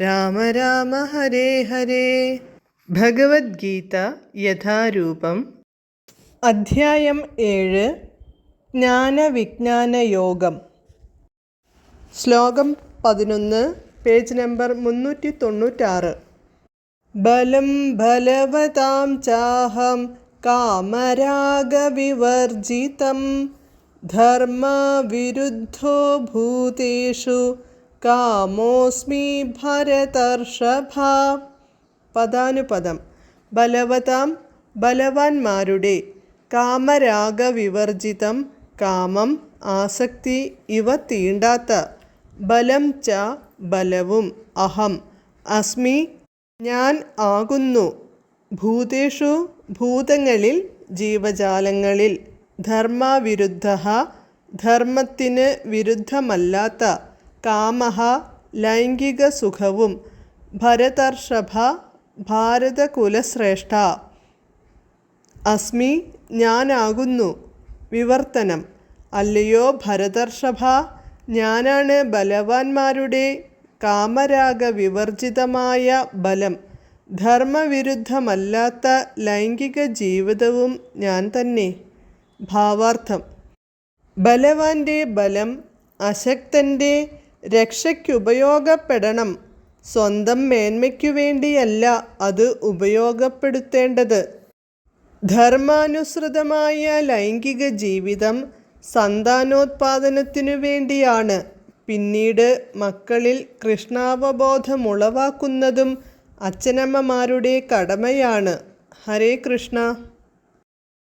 രാമ രാമ ഹരേ ഹരേ. ഭഗവത്ഗീത യഥാരൂപം. അധ്യായം ഏഴ്. ജ്ഞാനവിജ്ഞാന യോഗം. ശ്ലോകം പതിനൊന്ന് പേജ് നമ്പർ മുന്നൂറ്റി തൊണ്ണൂറ്റാറ് ബലം ബലവതാം ചാഹം കാമരാഗവിവർജിതം. ധർമ്മവിരുദ്ധോ ഭൂതേഷു കാമോസ്മി ഭരതർഷഭ പദാനുപദം ബലവതാം ബലവാന്മാരുടെ കാമരാഗവിവർജിതം കാമം ആസക്തി ഇവ തീണ്ടാത്ത ബലം ച ബലവും അഹം അസ്മി ഞാൻ ആകുന്നു ഭൂതേഷു ഭൂതങ്ങളിൽ ജീവജാലങ്ങളിൽ ധർമ്മവിരുദ്ധ ധർമ്മത്തിന് വിരുദ്ധമല്ലാത്ത കാമഹ ലൈംഗിക സുഖവും ഭരതർഷഭ ഭാരതകുലശ്രേഷ്ഠ. അസ്മി ഞാനാകുന്നു. വിവർത്തനം. അല്ലയോ ഭരതർഷഭ ഞാനാണ് ബലവാന്മാരുടെ കാമരാഗ വിവർജിതമായ ബലം. ധർമ്മവിരുദ്ധമല്ലാത്ത ലൈംഗിക ജീവിതവും ഞാൻ തന്നെ. ഭാവാർത്ഥം. ബലവാന്റെ ബലം അശക്തന്റെ രക്ഷയ്ക്കുപയോഗപ്പെടണം സ്വന്തം മേന്മയ്ക്കു വേണ്ടിയല്ല അത് ഉപയോഗപ്പെടുത്തേണ്ടത്. ധർമാനുസൃതമായ ലൈംഗിക ജീവിതം സന്താനോത്പാദനത്തിനു വേണ്ടിയാണ്. പിന്നീട് മക്കളിൽ കൃഷ്ണാവബോധമുളവാക്കുന്നതും അച്ഛനമ്മമാരുടെ കടമയാണ്. ഹരേ കൃഷ്ണ.